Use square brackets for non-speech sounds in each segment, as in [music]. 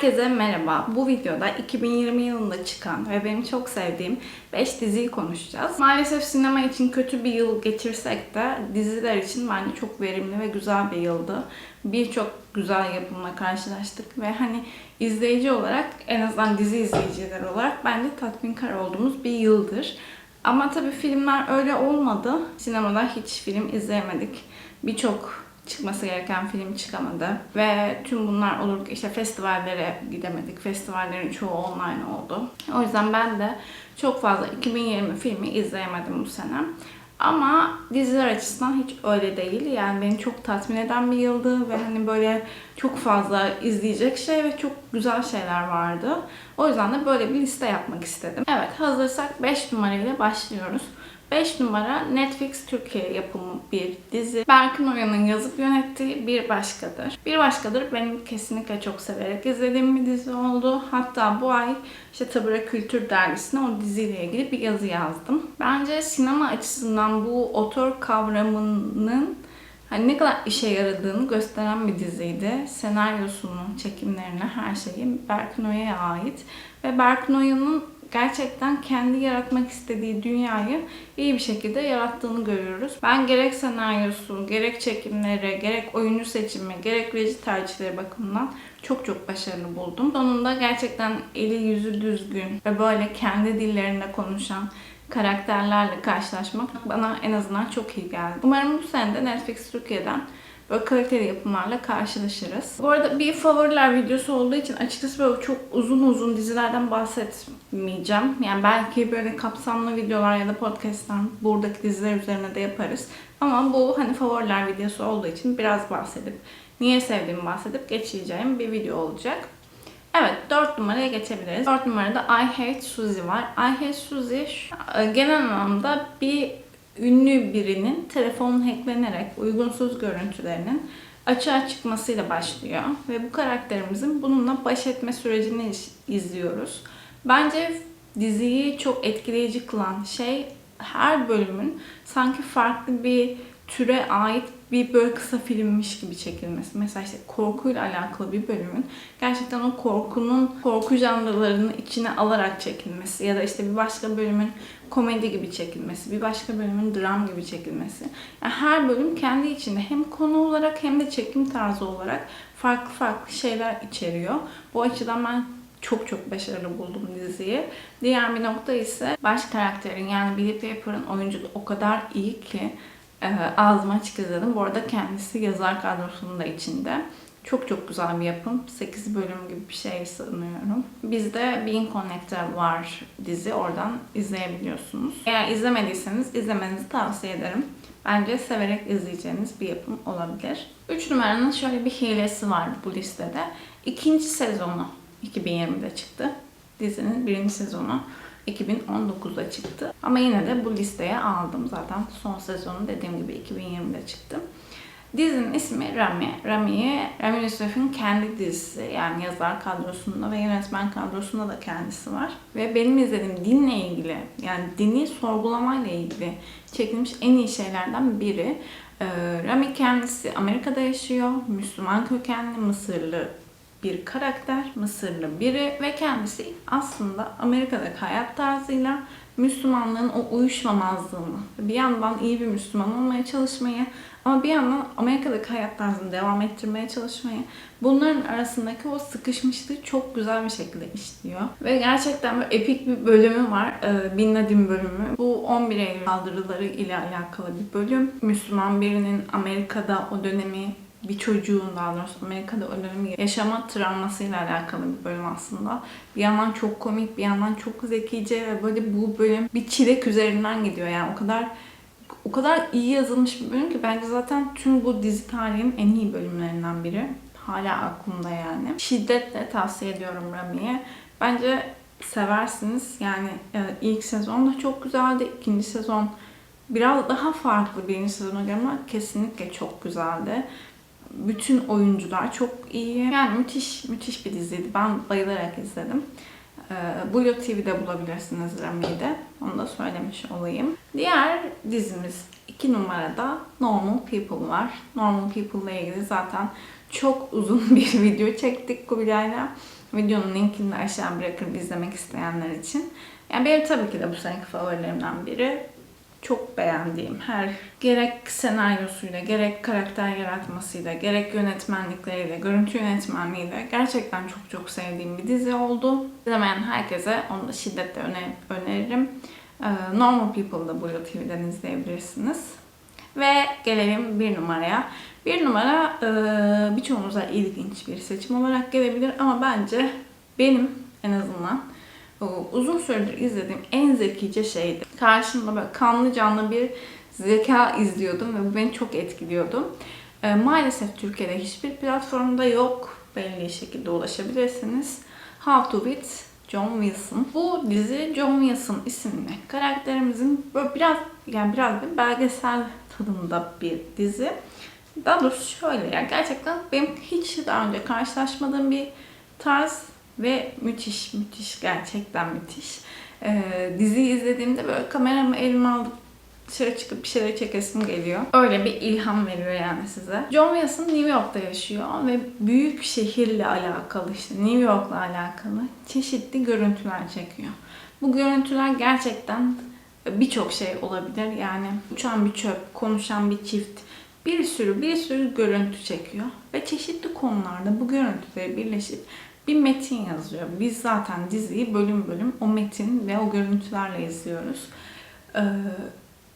Herkese merhaba. Bu videoda 2020 yılında çıkan ve benim çok sevdiğim 5 diziyi konuşacağız. Maalesef sinema için kötü bir yıl geçirsek de diziler için bence çok verimli ve güzel bir yıldı. Birçok güzel yapımla karşılaştık ve hani izleyici olarak en azından dizi izleyiciler olarak bence tatminkar olduğumuz bir yıldır. Ama tabii filmler öyle olmadı. Sinemada hiç film izleyemedik. Birçok çıkması gereken film çıkamadı. Ve tüm bunlar olurken işte festivallere gidemedik. Festivallerin çoğu online oldu. O yüzden ben de çok fazla 2020 filmi izleyemedim bu sene. Ama diziler açısından hiç öyle değil. Yani beni çok tatmin eden bir yıldı ve hani böyle çok fazla izleyecek şey ve çok güzel şeyler vardı. O yüzden de böyle bir liste yapmak istedim. Evet hazırsak 5 numarayla başlıyoruz. 5 numara Netflix Türkiye yapımı bir dizi. Berkin Oya'nın yazıp yönettiği Bir Başkadır. Bir Başkadır benim kesinlikle çok severek izlediğim bir dizi oldu. Hatta bu ay işte Tabure Kültür Dergisi'ne o diziyle ilgili bir yazı yazdım. Bence sinema açısından bu otor kavramının hani ne kadar işe yaradığını gösteren bir diziydi. Senaryosunu, çekimlerine, her şeyi Berkin Oya'ya ait. Ve Berkin Oya'nın gerçekten kendi yaratmak istediği dünyayı iyi bir şekilde yarattığını görüyoruz. Ben gerek senaryosu, gerek çekimleri, gerek oyuncu seçimi, gerek reji tercihleri bakımından çok çok başarılı buldum. Sonunda gerçekten eli yüzü düzgün ve böyle kendi dillerinde konuşan karakterlerle karşılaşmak bana en azından çok iyi geldi. Umarım bu sene de Netflix Türkiye'den böyle kaliteli yapımlarla karşılaşırız. Bu arada bir favoriler videosu olduğu için açıkçası böyle çok uzun uzun dizilerden bahsetmeyeceğim. Yani belki böyle kapsamlı videolar ya da podcastlar buradaki diziler üzerine de yaparız. Ama bu hani favoriler videosu olduğu için biraz bahsedip niye sevdiğimi bahsedip geçeceğim bir video olacak. Evet 4 numaraya geçebiliriz. 4 numarada I Hate Suzy var. I Hate Suzy genel anlamda bir ünlü birinin telefonun hacklenerek uygunsuz görüntülerinin açığa çıkmasıyla başlıyor. Ve bu karakterimizin bununla baş etme sürecini izliyoruz. Bence diziyi çok etkileyici kılan şey her bölümün sanki farklı bir türe ait bir böyle kısa filmmiş gibi çekilmesi. Mesela işte korkuyla alakalı bir bölümün gerçekten o korkunun korku janrlarını içine alarak çekilmesi ya da işte bir başka bölümün komedi gibi çekilmesi, bir başka bölümün dram gibi çekilmesi. Yani her bölüm kendi içinde hem konu olarak hem de çekim tarzı olarak farklı farklı şeyler içeriyor. Bu açıdan ben çok çok başarılı buldum diziyi. Diğer bir nokta ise baş karakterin yani Billy Piper'ın oyunculuğu o kadar iyi ki e, ağzıma açık izledim. Bu arada kendisi yazar kadrosunun da içinde. Çok çok güzel bir yapım. 8 bölüm gibi bir şey sanıyorum. Bizde Being Connector var dizi. Oradan izleyebiliyorsunuz. Eğer izlemediyseniz izlemenizi tavsiye ederim. Bence severek izleyeceğiniz bir yapım olabilir. 3 numaranın şöyle bir hilesi var bu listede. İkinci sezonu 2020'de çıktı. Dizinin birinci sezonu 2019'da çıktı. Ama yine de bu listeye aldım zaten. Son sezonu dediğim gibi 2020'de çıktı. Dizinin ismi Rami. Rami'yi Rami Yusuf'un kendi dizisi yani yazar kadrosunda ve yönetmen kadrosunda da kendisi var. Ve benim izlediğim dinle ilgili yani dini sorgulamayla ilgili çekilmiş en iyi şeylerden biri. Rami kendisi Amerika'da yaşıyor. Müslüman kökenli Mısırlı bir karakter, Mısırlı biri ve kendisi aslında Amerika'daki hayat tarzıyla Müslümanlığın o uyuşmamazlığını, bir yandan iyi bir Müslüman olmaya çalışmayı ama bir yandan Amerika'daki hayat tarzını devam ettirmeye çalışmayı, bunların arasındaki o sıkışmışlığı çok güzel bir şekilde işliyor. Ve gerçekten böyle epik bir bölümü var. Ee, Bin Laden bölümü. Bu 11 Eylül saldırıları ile alakalı bir bölüm. Müslüman birinin Amerika'da o dönemi bir çocuğun daha doğrusu Amerika'da o dönemi yaşama travmasıyla alakalı bir bölüm aslında. Bir yandan çok komik, bir yandan çok zekice ve böyle bu bölüm bir çilek üzerinden gidiyor. Yani o kadar o kadar iyi yazılmış bir bölüm ki bence zaten tüm bu dizi tarihinin en iyi bölümlerinden biri. Hala aklımda yani. Şiddetle tavsiye ediyorum Rami'ye. Bence seversiniz. Yani e, ilk sezon da çok güzeldi. İkinci sezon biraz daha farklı birinci sezona göre ama kesinlikle çok güzeldi. Bütün oyuncular çok iyi. Yani müthiş müthiş bir diziydi. Ben bayılarak izledim. Ee, Blue TV'de bulabilirsiniz Rami'yi de. Onu da söylemiş olayım. Diğer dizimiz 2 numarada Normal People var. Normal People ile ilgili zaten çok uzun [laughs] bir video çektik Kubilay'la. Videonun linkini de aşağı bırakırım izlemek isteyenler için. Yani benim tabii ki de bu seneki favorilerimden biri. Çok beğendiğim her gerek senaryosuyla, gerek karakter yaratmasıyla, gerek yönetmenlikleriyle, görüntü yönetmenliğiyle gerçekten çok çok sevdiğim bir dizi oldu. İzlemeyen herkese onu da şiddetle öner öneririm. Ee, Normal People'ı da Blue TV'den izleyebilirsiniz. Ve gelelim bir numaraya. Bir numara e, birçoğunuza ilginç bir seçim olarak gelebilir ama bence benim en azından uzun süredir izlediğim en zekice şeydi. Karşımda böyle kanlı canlı bir zeka izliyordum ve bu beni çok etkiliyordu. E, maalesef Türkiye'de hiçbir platformda yok. Belli şekilde ulaşabilirsiniz. How to Beat John Wilson. Bu dizi John Wilson isimli karakterimizin böyle biraz yani biraz da belgesel tadında bir dizi. Daha doğrusu şöyle yani gerçekten benim hiç daha önce karşılaşmadığım bir tarz ve müthiş müthiş gerçekten müthiş. Ee, diziyi izlediğimde böyle kameramı elime alıp dışarı çıkıp bir şeyler çekesim geliyor. Öyle bir ilham veriyor yani size. John Wilson New York'ta yaşıyor ve büyük şehirle alakalı işte New York'la alakalı çeşitli görüntüler çekiyor. Bu görüntüler gerçekten birçok şey olabilir. Yani uçan bir çöp, konuşan bir çift, bir sürü bir sürü görüntü çekiyor ve çeşitli konularda bu görüntüleri birleşip bir metin yazıyor. Biz zaten diziyi bölüm bölüm o metin ve o görüntülerle izliyoruz. Ee,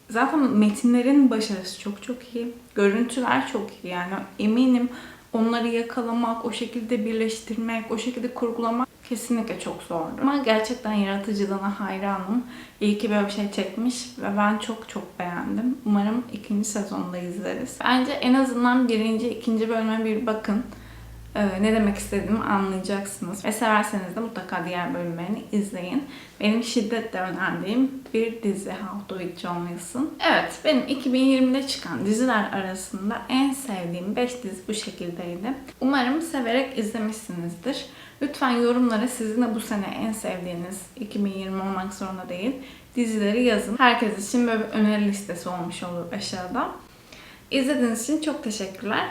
zaten metinlerin başarısı çok çok iyi. Görüntüler çok iyi. Yani eminim onları yakalamak, o şekilde birleştirmek, o şekilde kurgulamak kesinlikle çok zordu. Ama gerçekten yaratıcılığına hayranım. İyi ki böyle bir şey çekmiş ve ben çok çok beğendim. Umarım ikinci sezonda izleriz. Bence en azından birinci, ikinci bölüme bir bakın. Ee, ne demek istediğimi anlayacaksınız. Ve severseniz de mutlaka diğer bölümlerini izleyin. Benim şiddetle önerdiğim bir dizi How to with John. Evet, benim 2020'de çıkan diziler arasında en sevdiğim 5 dizi bu şekildeydi. Umarım severek izlemişsinizdir. Lütfen yorumlara sizin de bu sene en sevdiğiniz 2020 olmak zorunda değil dizileri yazın. Herkes için böyle bir öneri listesi olmuş olur aşağıda. İzlediğiniz için çok teşekkürler.